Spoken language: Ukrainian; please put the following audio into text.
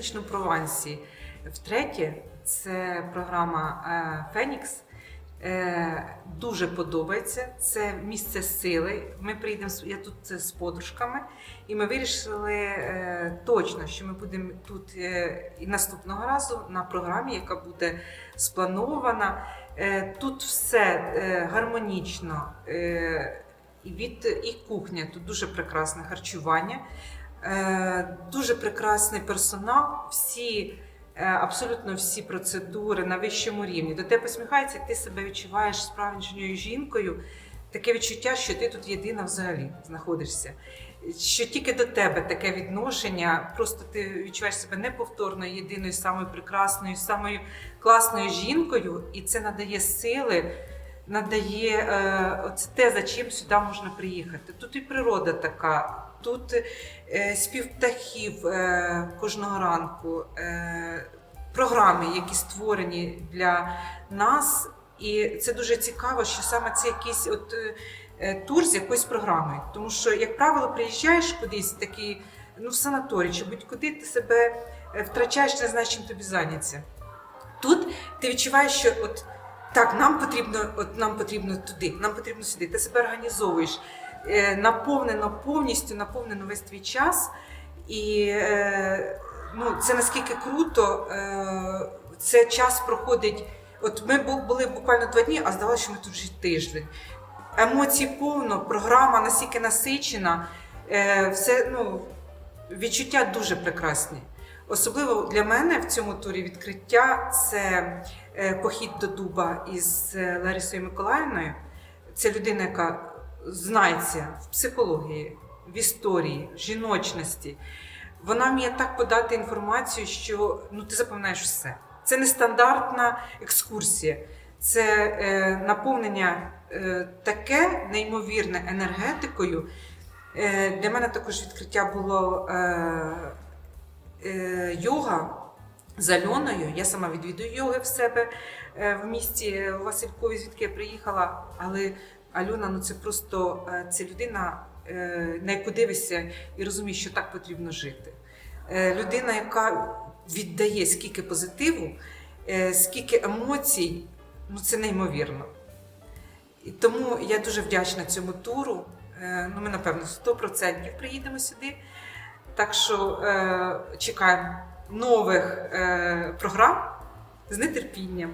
північному Провансі. Втретє, це програма е, Фенікс. Е, Дуже подобається. Це місце сили. Ми приїдемо з- я тут з подружками, і ми вирішили е, точно, що ми будемо тут і наступного разу на програмі, яка буде спланована. Тут все гармонічно. І від і кухня, тут дуже прекрасне харчування, дуже прекрасний персонал. Всі е, абсолютно всі процедури на вищому рівні. До тебе посміхається, ти себе відчуваєш справжньою жінкою. Таке відчуття, що ти тут єдина взагалі знаходишся. Що тільки до тебе таке відношення, просто ти відчуваєш себе неповторною, єдиною, самою прекрасною, самою класною жінкою, і це надає сили, надає е, оце те, за чим сюди можна приїхати. Тут і природа така, тут е, спів птахів е, кожного ранку, е, програми, які створені для нас. І це дуже цікаво, що саме це якийсь от тур з якоюсь програмою. Тому що, як правило, приїжджаєш кудись такий, ну в санаторій чи будь-куди ти себе втрачаєш, не знаєш, чим тобі зайняться. Тут ти відчуваєш, що от так, нам потрібно, от нам потрібно туди, нам потрібно сюди. Ти себе організовуєш, наповнено повністю, наповнено весь твій час. І е, ну, це наскільки круто, е, це час проходить. От ми були буквально два дні, а здавалося, що ми тут вже тиждень. Емоцій повно, програма настільки насичена, е, все, ну, відчуття дуже прекрасні. Особливо для мене в цьому турі відкриття це е, похід до дуба із е, Ларисою Миколаївною. Це людина, яка знається в психології, в історії, жіночності. Вона вміє так подати інформацію, що ну, ти запам'ятаєш все. Це не стандартна екскурсія, це е, наповнення е, таке неймовірне енергетикою. Е, для мене також відкриття було е, е, йога з Альоною. Я сама відвідую йоги в себе е, в місті Василькові, звідки я приїхала. Але Альона ну це просто е, це людина, е, на яку дивишся і розумієш, що так потрібно жити. Е, людина, яка віддає скільки позитиву, скільки емоцій, ну це неймовірно. І тому я дуже вдячна цьому туру. Ну, ми, напевно, 100% приїдемо сюди. Так що чекаємо нових програм з нетерпінням.